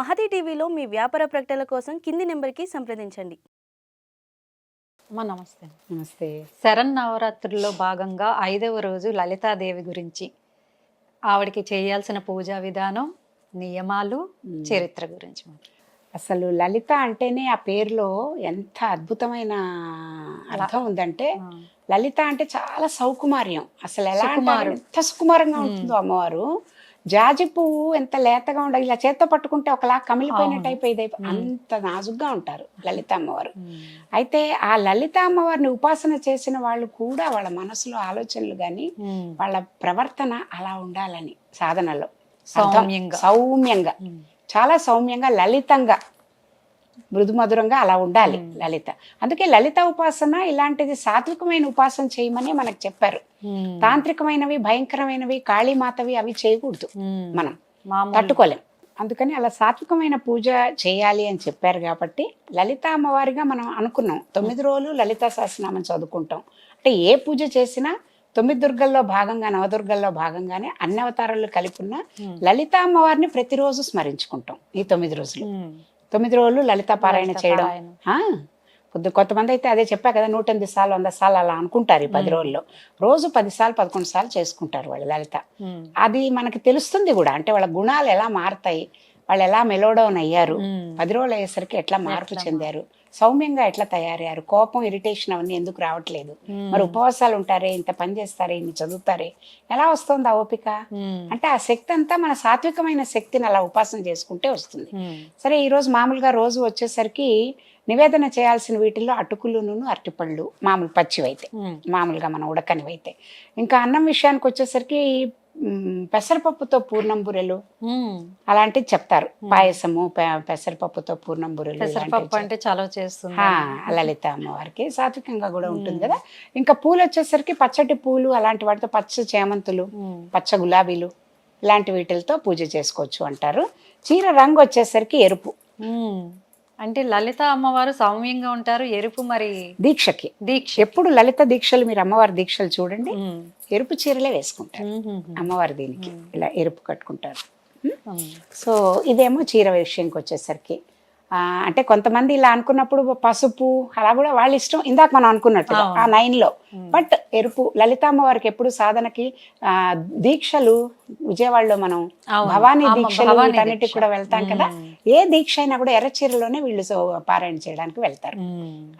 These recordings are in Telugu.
మహతి టీవీలో మీ వ్యాపార ప్రకటనల కోసం కింది నెంబర్కి సంప్రదించండి. అమ్మా నమస్తే. నమస్తే. శరణ్ నవరాత్రుల్లో భాగంగా ఐదవ రోజు లలితాదేవి గురించి ఆవిడకి చేయాల్సిన పూజా విధానం నియమాలు చరిత్ర గురించి. అసలు లలిత అంటేనే ఆ పేరులో ఎంత అద్భుతమైన అర్థం ఉందంటే లలిత అంటే చాలా సౌకుమార్యం. అసలు ఎలా. ఎంత సుకుమారంగా ఉంటుందో అమ్మవారు. జాజి పువ్వు ఎంత లేతగా ఉండాలి ఇలా చేత్తో పట్టుకుంటే ఒకలా. అయిపోయింది. ఉమ్. అంత నాజుగ్గా ఉంటారు లలిత అమ్మవారు. అయితే ఆ లలిత అమ్మవారిని ఉపాసన చేసిన వాళ్ళు కూడా వాళ్ళ మనసులో ఆలోచనలు కానీ వాళ్ళ ప్రవర్తన అలా ఉండాలని సాధనలో. సౌమ్యంగా. సౌమ్యంగా. చాలా సౌమ్యంగా లలితంగా. మృదుమధురంగా అలా ఉండాలి. లలిత. అందుకే లలిత ఉపాసన ఇలాంటిది సాత్వికమైన ఉపాసన చేయమని మనకు చెప్పారు. తాంత్రికమైనవి భయంకరమైనవి కాళీమాతవి అవి చేయకూడదు మనం. తట్టుకోలేం. అందుకని అలా సాత్వికమైన పూజ చేయాలి అని చెప్పారు కాబట్టి లలిత అమ్మవారిగా మనం అనుకున్నాం. తొమ్మిది రోజులు లలిత సహస్రనామం చదువుకుంటాం. అంటే ఏ పూజ చేసినా తొమ్మిది దుర్గల్లో భాగంగా నవదుర్గల్లో భాగంగానే అన్ని అవతారాలు కలిపి ఉన్న లలిత అమ్మవారిని ప్రతిరోజు స్మరించుకుంటాం ఈ తొమ్మిది రోజులు. తొమ్మిది రోజులు లలిత పారాయణ చేయడం. కొద్ది కొంతమంది అయితే అదే చెప్పా కదా నూట ఎనిమిది సార్లు వంద సార్లు అలా అనుకుంటారు ఈ పది. రోజుల్లో. రోజు పది సార్లు పదకొండు సార్లు చేసుకుంటారు వాళ్ళు లలిత. అది మనకి తెలుస్తుంది కూడా. అంటే వాళ్ళ గుణాలు ఎలా మారుతాయి వాళ్ళు ఎలా మెలోడౌన్ అయ్యారు పది రోజులు అయ్యేసరికి ఎట్లా మార్పు చెందారు సౌమ్యంగా ఎట్లా తయారయ్యారు? కోపం ఇరిటేషన్ అవన్నీ ఎందుకు రావట్లేదు? మరి ఉపవాసాలు ఉంటారే? ఇంత పని చేస్తారే? ఇన్ని చదువుతారే? ఎలా వస్తుంది ఆ ఓపిక? అంటే ఆ శక్తి అంతా మన సాత్వికమైన శక్తిని అలా ఉపాసన చేసుకుంటే వస్తుంది. సరే ఈరోజు మామూలుగా రోజు వచ్చేసరికి నివేదన చేయాల్సిన వీటిల్లో అటుకులును అరటిపళ్ళు మామూలు పచ్చివైతే మామూలుగా మనం ఉడకనివైతే. ఇంకా అన్నం విషయానికి వచ్చేసరికి పెసరపప్పుతో పూర్ణం బురెలు. అలాంటివి చెప్తారు. పాయసము పెసరపప్పుతో పూర్ణం బురెలు పెసరపప్పు అంటే చలవ చేస్తుంది. లలిత అమ్మవారికి సాత్వికంగా కూడా ఉంటుంది కదా. ఇంకా పూలు వచ్చేసరికి పచ్చటి పూలు అలాంటి వాటితో పచ్చ చేమంతులు పచ్చ గులాబీలు ఇలాంటి వీటితో పూజ చేసుకోవచ్చు అంటారు. చీర రంగు వచ్చేసరికి ఎరుపు. అంటే లలిత అమ్మవారు సౌమ్యంగా ఉంటారు ఎరుపు మరి దీక్షకి. దీక్ష ఎప్పుడు లలిత దీక్షలు మీరు అమ్మవారి దీక్షలు చూడండి. ఎరుపు చీరలే వేసుకుంటారు. అమ్మవారి దీనికి ఇలా ఎరుపు కట్టుకుంటారు. సో ఇదేమో చీర విషయంకి వచ్చేసరికి. అంటే కొంతమంది ఇలా అనుకున్నప్పుడు పసుపు అలా కూడా వాళ్ళ ఇష్టం ఇందాక మనం అనుకున్నట్టు. ఆ నైన్లో ఉమ్. బట్ ఎరుపు లలితామ్మ వారికి ఎప్పుడు సాధనకి ఆ దీక్షలు విజయవాడలో మనం. భవానీ దీక్షలు వీటన్నిటికి దీక్ష. కూడా వెళ్తాం కదా ఏ దీక్ష అయినా కూడా ఎర్ర చీరలోనే వీళ్ళు పారాయణ చేయడానికి వెళ్తారు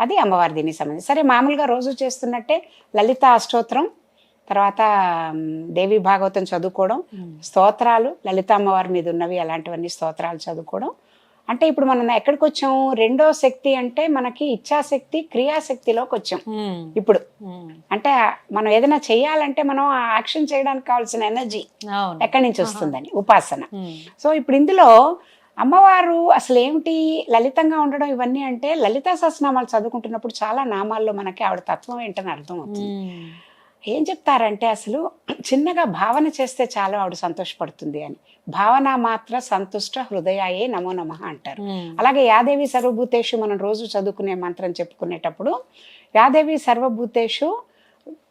అది అమ్మవారి దీనికి సంబంధించి సరే మామూలుగా రోజు చేస్తున్నట్టే లలిత అష్టోత్తరం తర్వాత దేవి భాగవతం చదువుకోవడం స్తోత్రాలు లలిత అమ్మవారి మీద ఉన్నవి అలాంటివన్నీ స్తోత్రాలు చదువుకోవడం అంటే ఇప్పుడు మనం ఎక్కడికి వచ్చాం రెండో శక్తి అంటే మనకి ఇచ్ఛాశక్తి క్రియాశక్తిలోకి వచ్చాం. ఇప్పుడు అంటే మనం ఏదైనా చేయాలంటే మనం ఆ యాక్షన్ చేయడానికి కావాల్సిన ఎనర్జీ ఎక్కడి నుంచి వస్తుందని ఉపాసన. సో ఇప్పుడు ఇందులో అమ్మవారు అసలు ఏమిటి? లలితంగా ఉండడం ఇవన్నీ అంటే లలితా సహస్రనామాలు చదువుకుంటున్నప్పుడు చాలా నామాల్లో మనకి ఆవిడ తత్వం ఏంటని అర్థం అవుతుంది ఏం చెప్తారంటే అసలు చిన్నగా భావన చేస్తే చాలు ఆవిడ సంతోషపడుతుంది అని. భావన మాత్ర సంతుష్ట హృదయాయే నమో నమ అంటారు. అలాగే యాదేవి సర్వభూతేషు మనం రోజు చదువుకునే మంత్రం చెప్పుకునేటప్పుడు యాదేవి సర్వభూతేషు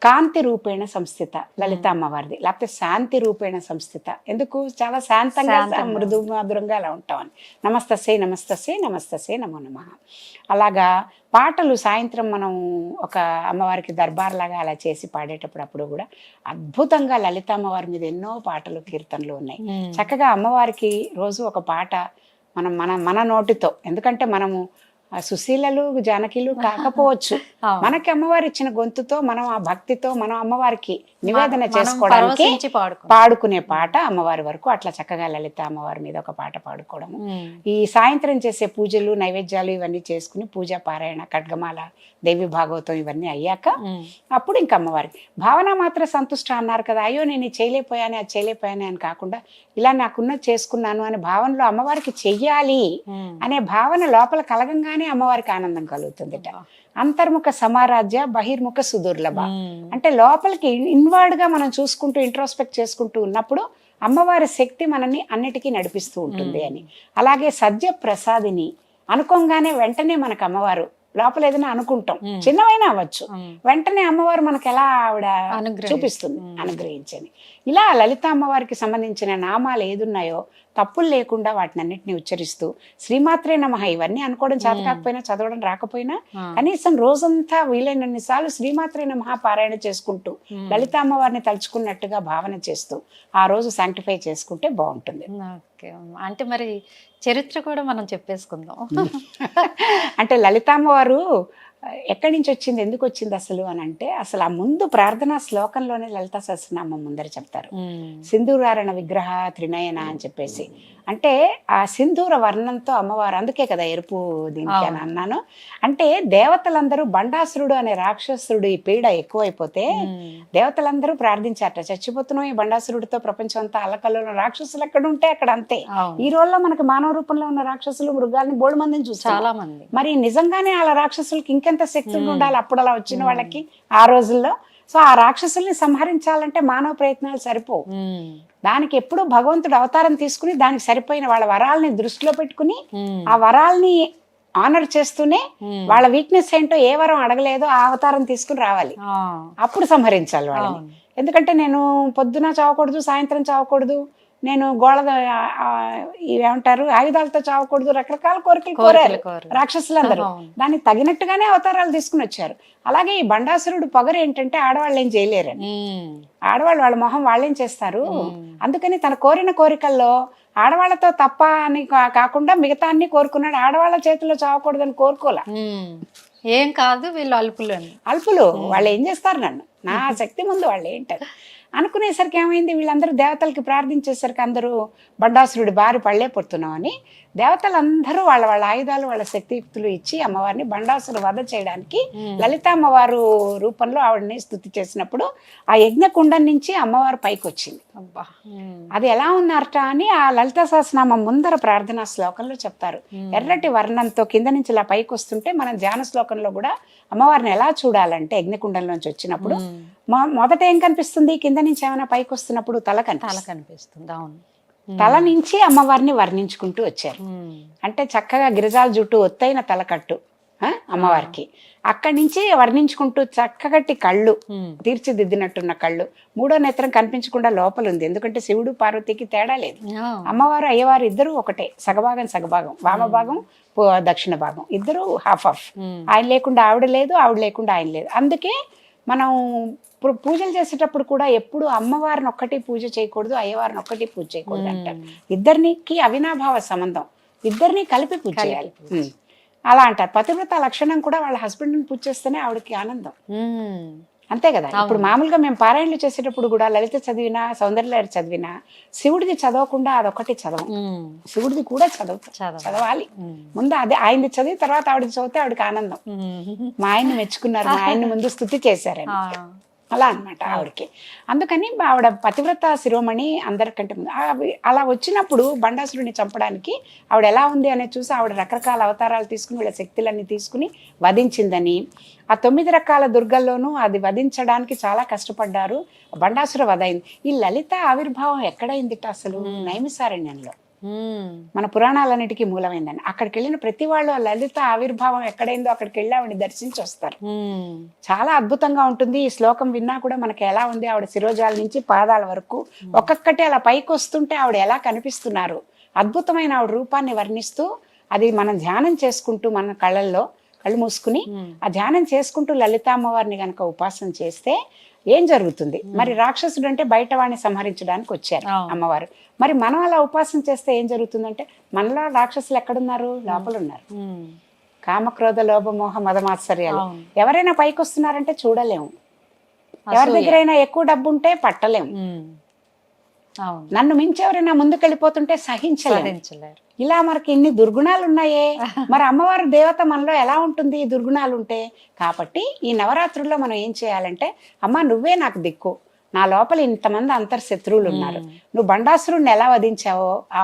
కాంతి రూపేణ సంస్థిత లలిత అమ్మవారిది. లేకపోతే శాంతి రూపేణ సంస్థిత. ఎందుకు? చాలా శాంతంగా. మృదు మధురంగా అలా ఉంటామని. నమస్తసే నమస్తసే నమస్తసే నమో నమ. అలాగా పాటలు సాయంత్రం మనం ఒక అమ్మవారికి దర్బార్ లాగా అలా చేసి పాడేటప్పుడు అప్పుడు కూడా అద్భుతంగా లలిత అమ్మవారి మీద ఎన్నో పాటలు కీర్తనలు ఉన్నాయి. చక్కగా అమ్మవారికి రోజు ఒక పాట మనం మన మన నోటితో. ఎందుకంటే మనము ఆ సుశీలలు జానకిలు కాకపోవచ్చు. మనకి అమ్మవారు ఇచ్చిన గొంతుతో మనం ఆ భక్తితో మనం అమ్మవారికి నివేదన చేసుకోవడానికి. పాడుకునే పాట అమ్మవారి వరకు అట్లా చక్కగా లలిత అమ్మవారి మీద ఒక పాట పాడుకోవడము. ఈ సాయంత్రం చేసే పూజలు నైవేద్యాలు ఇవన్నీ చేసుకుని పూజ పారాయణ ఖడ్గమాల దేవి భాగవతం ఇవన్నీ అయ్యాక అప్పుడు ఇంక అమ్మవారికి భావన మాత్రం సంతుష్ట అన్నారు కదా అయ్యో నేను చేయలేకపోయాను అది చేయలేకపోయాను అని కాకుండా ఇలా నాకున్న చేసుకున్నాను అనే భావనలో అమ్మవారికి చెయ్యాలి అనే భావన లోపల కలగంగానే అమ్మవారికి ఆనందం కలుగుతుందిట. అంతర్ముఖ సమారాధ్య బహిర్ముఖ సుదుర్లభ అంటే లోపలికి ఇన్వర్డ్గా మనం చూసుకుంటూ ఇంట్రోస్పెక్ట్ చేసుకుంటూ ఉన్నప్పుడు అమ్మవారి శక్తి మనల్ని అన్నిటికీ నడిపిస్తూ ఉంటుంది అని. అలాగే సద్య ప్రసాదిని అనుకోగానే వెంటనే మనకు అమ్మవారు లోపల ఏదైనా అనుకుంటాం. చిన్నవైనా అవ్వచ్చు. వెంటనే అమ్మవారు మనకు ఎలా ఆవిడ చూపిస్తుంది. అనుగ్రహించని. ఇలా లలిత అమ్మవారికి సంబంధించిన నామాలు ఏదున్నాయో తప్పులు లేకుండా వాటిని అన్నిటిని ఉచ్చరిస్తూ శ్రీమాత్రే నమః. ఇవన్నీ అనుకోవడం చేత కాకపోయినా చదవడం రాకపోయినా. కనీసం రోజంతా వీలైనన్ని సార్లు శ్రీమాత్రే నమః పారాయణ చేసుకుంటూ లలిత అమ్మవారిని తలుచుకున్నట్టుగా భావన చేస్తూ ఆ రోజు శాంక్టిఫై చేసుకుంటే బాగుంటుంది. అంటే మరి చరిత్ర కూడా మనం చెప్పేసుకుందాం. అంటే లలితామ్మవారు ఎక్కడి నుంచి వచ్చింది ఎందుకు వచ్చింది అసలు అని అంటే అసలు ఆ ముందు ప్రార్థనా శ్లోకంలోనే లలితా సహస్రనామం ముందర చెప్తారు. సింధూరారణ విగ్రహ త్రినయన అని చెప్పేసి. అంటే ఆ సింధూర వర్ణంతో అమ్మవారు అందుకే కదా ఎరుపు దీనికి అని అన్నాను. అంటే దేవతలందరూ బండాసురుడు అనే రాక్షసుడు ఈ పీడ ఎక్కువైపోతే. దేవతలందరూ ప్రార్థించారట చచ్చిపోతున్నాం ఈ బండాసురుడితో ప్రపంచం అంతా అల్లకల్లో రాక్షసులు ఎక్కడ ఉంటే అక్కడ అంతే. ఈ రోజుల్లో మనకి మానవ రూపంలో ఉన్న రాక్షసులు మృగాల్ని బోడు మందిని చూస్తాం. చాలా మంది. మరి నిజంగానే అలా రాక్షసులకి ఇంకెంత శక్తులు ఉండాలి అప్పుడు అలా వచ్చిన వాళ్ళకి ఆ రోజుల్లో సో ఆ రాక్షసుల్ని సంహరించాలంటే మానవ ప్రయత్నాలు సరిపోవు. దానికి ఎప్పుడు భగవంతుడు అవతారం తీసుకుని దానికి సరిపోయిన వాళ్ళ వరాలని దృష్టిలో పెట్టుకుని. ఆ వరాల్ని ఆనర్ చేస్తూనే. వాళ్ళ వీక్నెస్ ఏంటో ఏ వరం అడగలేదో ఆ అవతారం తీసుకుని రావాలి. అప్పుడు సంహరించాలి వాళ్ళని. ఎందుకంటే నేను పొద్దున చావకూడదు సాయంత్రం చావకూడదు నేను గోళ ఏమంటారు ఆయుధాలతో చావకూడదు రకరకాల కోరికలు కోరారు. రాక్షసులందరూ. దానికి తగినట్టుగానే అవతారాలు తీసుకుని వచ్చారు. అలాగే ఈ బండాసురుడు పొగరు ఏంటంటే ఆడవాళ్ళు ఏం చేయలేరని. ఆడవాళ్ళు వాళ్ళ మొహం వాళ్ళేం చేస్తారు. అందుకని తన కోరిన కోరికల్లో ఆడవాళ్ళతో తప్ప అని కాకుండా మిగతా అన్ని కోరుకున్నాడు. ఆడవాళ్ళ చేతిలో చావకూడదని కోరుకోలే. ఏం కాదు వీళ్ళు అల్పులు. అల్పులు వాళ్ళు ఏం చేస్తారు నన్ను? నా శక్తి ముందు వాళ్ళు ఏంటారు అనుకునేసరికి ఏమైంది? వీళ్ళందరూ దేవతలకి ప్రార్థించేసరికి అందరూ బండాసురుడి బారి పళ్ళే పుడుతున్నామని దేవతలందరూ వాళ్ళ వాళ్ళ ఆయుధాలు వాళ్ళ శక్తియుక్తులు ఇచ్చి అమ్మవారిని బండాసురు వధ చేయడానికి లలిత అమ్మవారు రూపంలో ఆవిడని స్థుతి చేసినప్పుడు ఆ యజ్ఞకుండం నుంచి అమ్మవారు పైకి వచ్చింది. అది ఎలా ఉన్నారట అని ఆ లలిత సహస్రనామం ముందర ప్రార్థనా శ్లోకంలో చెప్తారు. ఎర్రటి వర్ణంతో కింద నుంచి ఇలా పైకి వస్తుంటే మనం ధ్యాన శ్లోకంలో కూడా అమ్మవారిని ఎలా చూడాలంటే యజ్ఞకుండంలోంచి వచ్చినప్పుడు మొదట ఏం కనిపిస్తుంది? కింద నుంచి ఏమైనా పైకి వస్తున్నప్పుడు తల తల కనిపిస్తుంది అవును. తల నుంచి అమ్మవారిని వర్ణించుకుంటూ వచ్చారు. అంటే చక్కగా గిరిజాల జుట్టు ఒత్తైన తలకట్టు అమ్మవారికి. అక్కడి నుంచి వర్ణించుకుంటూ చక్కగట్టి కళ్ళు. తీర్చిదిద్దినట్టున్న కళ్ళు. మూడో నేత్రం కనిపించకుండా లోపల ఉంది. ఎందుకంటే శివుడు పార్వతికి తేడా లేదు. అమ్మవారు అయ్యవారు ఇద్దరు ఒకటే సగభాగం సగభాగం. వామభాగం పు- దక్షిణ భాగం. ఇద్దరు హాఫ్ ఉమ్. ఆయన లేకుండా ఆవిడ లేదు ఆవిడ లేకుండా ఆయన లేదు. అందుకే మనం ఇప్పుడు పూజలు చేసేటప్పుడు కూడా ఎప్పుడు అమ్మవారిని ఒక్కటి పూజ చేయకూడదు అయ్యవారిని ఒక్కటి పూజ చేయకూడదు అంటారు. ఇద్దరికి అవినాభావ సంబంధం. ఇద్దరిని కలిపి పూజ చేయాలి. అలా అంటారు. పతివ్రత లక్షణం కూడా వాళ్ళ హస్బెండ్ని పూజ చేస్తేనే ఆవిడకి ఆనందం. అంతే కదా ఇప్పుడు మామూలుగా మేము పారాయణలు చేసేటప్పుడు కూడా లలిత చదివినా సౌందర్యలహరి చదివినా శివుడిది చదవకుండా అదొకటి చదవం. శివుడిది కూడా చదువుతాం చదవాలి. ముందు అదే ఆయనది చదివి తర్వాత ఆవిడది చదివితే ఆవిడకి ఆనందం. మా ఆయన్ని మెచ్చుకున్నారు మా ఆయన్ని ముందు స్థుతి చేశారని. అలా అన్నమాట ఆవిడకి. అందుకని ఆవిడ పతివ్రత శిరోమణి అందరికంటే అలా వచ్చినప్పుడు బండాసురుడిని చంపడానికి ఆవిడ ఎలా ఉంది అనేది చూసి ఆవిడ రకరకాల అవతారాలు తీసుకుని వీళ్ళ శక్తులన్నీ తీసుకుని వధించిందని. ఆ తొమ్మిది రకాల దుర్గల్లోనూ అది వధించడానికి చాలా కష్టపడ్డారు. బండాసుర వధ అయింది. ఈ లలిత ఆవిర్భావం ఎక్కడైందిట అసలు? నైమిసారణ్యంలో. మన పురాణాలన్నిటికీ మూలమైందని అక్కడికి వెళ్ళిన ప్రతి వాళ్ళు ఆ లలిత ఆవిర్భావం ఎక్కడైందో అక్కడికి వెళ్ళి ఆవిడని దర్శించి వస్తారు. చాలా అద్భుతంగా ఉంటుంది. ఈ శ్లోకం విన్నా కూడా మనకి ఎలా ఉంది ఆవిడ శిరోజాల నుంచి పాదాల వరకు ఒక్కొక్కటి అలా పైకి వస్తుంటే ఆవిడ ఎలా కనిపిస్తున్నారు. అద్భుతమైన ఆవిడ రూపాన్ని వర్ణిస్తూ అది మనం ధ్యానం చేసుకుంటూ మన కళ్ళల్లో కళ్ళు మూసుకుని. ఆ ధ్యానం చేసుకుంటూ లలితామ్మవారిని గనక ఉపాసన చేస్తే ఏం జరుగుతుంది? మరి రాక్షసుడు అంటే బయట వాడిని సంహరించడానికి వచ్చారు. అమ్మవారు. మరి మనం అలా ఉపాసన చేస్తే ఏం జరుగుతుందంటే మనలో రాక్షసులు ఎక్కడున్నారు? లోపల ఉన్నారు. కామక్రోధ లోభమోహ మదమాత్సర్యాలు. ఎవరైనా పైకి వస్తున్నారంటే చూడలేము. ఎవరి దగ్గరైనా ఎక్కువ డబ్బు ఉంటే పట్టలేము నన్ను మించి ఎవరైనా ముందుకెళ్ళిపోతుంటే సహించలేము సాధించలేరు ఇలా మనకి ఇన్ని దుర్గుణాలు ఉన్నాయే మరి అమ్మవారి దేవత మనలో ఎలా ఉంటుంది ఈ దుర్గుణాలు ఉంటే కాబట్టి ఈ నవరాత్రుల్లో మనం ఏం చేయాలంటే అమ్మ నువ్వే నాకు దిక్కు. నా లోపల ఇంతమంది అంతర్శత్రువులు ఉన్నారు నువ్వు బండాసురుణ్ణి ఎలా వధించావో ఆ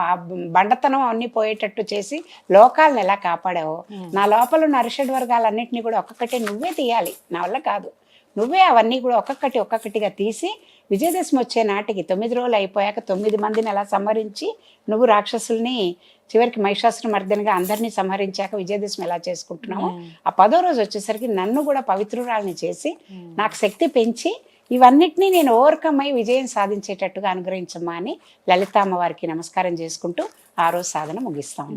బండతనం అన్ని పోయేటట్టు చేసి లోకాలను ఎలా కాపాడావో నా లోపల ఉన్న అరిషడ్ వర్గాలన్నింటినీ కూడా ఒక్కొక్కటి నువ్వే తీయాలి. నా వల్ల కాదు. నువ్వే అవన్నీ కూడా ఒక్కొక్కటి ఒక్కొక్కటిగా తీసి విజయదశమి వచ్చే నాటికి తొమ్మిది రోజులు అయిపోయాక తొమ్మిది మందిని అలా సంహరించి నువ్వు రాక్షసుల్ని చివరికి మహిషాసుర మర్దనగా అందరినీ సంహరించాక విజయదశమి ఎలా చేసుకుంటున్నామో ఆ పదో రోజు వచ్చేసరికి నన్ను కూడా పవిత్రురాల్ని చేసి నాకు శక్తి పెంచి ఇవన్నిటినీ నేను ఓవర్కమ్ అయి విజయం సాధించేటట్టుగా అనుగ్రహించమ్మా అని లలిత అమ్మవారికి నమస్కారం చేసుకుంటూ ఆ రోజు సాధన ముగిస్తాం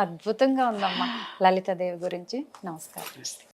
అద్భుతంగా ఉందమ్మా లలితాదేవి గురించి. నమస్కారం.